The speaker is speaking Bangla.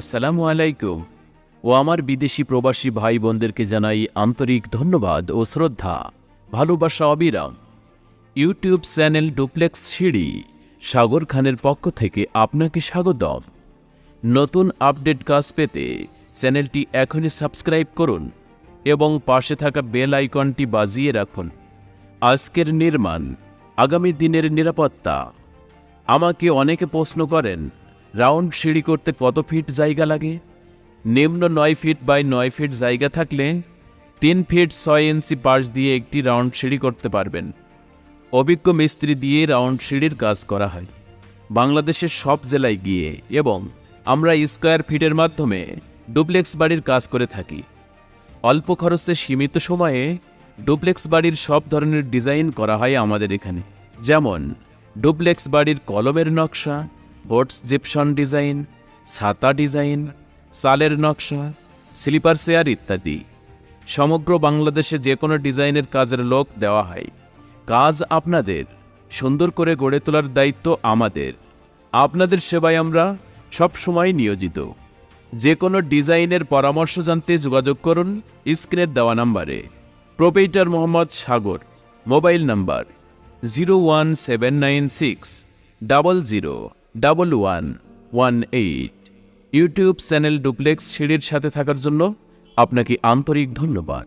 আসসালামু আলাইকুম। ও আমার বিদেশি প্রবাসী ভাই বোনদেরকে জানাই আন্তরিক ধন্যবাদ ও শ্রদ্ধা। ভালোবাসা অবিরাম। ইউটিউব চ্যানেল ডুপ্লেক্স সিঁড়ি, সাগর খানের পক্ষ থেকে আপনাকে স্বাগতম। নতুন আপডেট কাজ পেতে চ্যানেলটি এখনই সাবস্ক্রাইব করুন এবং পাশে থাকা বেল আইকনটি বাজিয়ে রাখুন। আজকের নির্মাণ আগামী দিনের নিরাপত্তা। আমাকে অনেকে প্রশ্ন করেন রাউন্ড সিঁড়ি করতে কত ফিট জায়গা লাগে? নিম্ন নয় ফিট বাই নয় ফিট জায়গা থাকলে তিন ফিট ছয় ইঞ্চি পাশ দিয়ে একটি রাউন্ড সিঁড়ি করতে পারবেন। অভিজ্ঞ মিস্ত্রি দিয়ে রাউন্ড সিঁড়ির কাজ করা হয়। বাংলাদেশের সব জেলায় গিয়ে এবং আমরা স্কোয়ার ফিটের মাধ্যমে ডুপ্লেক্স বাড়ির কাজ করে থাকি। অল্প খরচে সীমিত সময়ে ডুপ্লেক্স বাড়ির সব ধরনের ডিজাইন করা হয় আমাদের এখানে। যেমন, ডুপ্লেক্স বাড়ির কলমের নকশা বোটস জিপসন ডিজাইন, ছাতা ডিজাইন, সালের নকশা, স্লিপার চেয়ার ইত্যাদি। সমগ্র বাংলাদেশে যে কোনো ডিজাইনের কাজের লোক দেওয়া হয়। কাজ আপনাদের, সুন্দর করে গড়ে তোলার দায়িত্ব আমাদের। আপনাদের সেবায় আমরা সব সময় নিয়োজিত। যে কোনো ডিজাইনের পরামর্শ জানতে যোগাযোগ করুন স্ক্রিনের দেওয়া নাম্বারে। Proprietor Mohammad Sagar, mobile number zero one seven nine six double zero. Double one one eight YouTube channel duplex সিঁড়ির সাথে থাকার জন্য আপনাকে আন্তরিক ধন্যবাদ।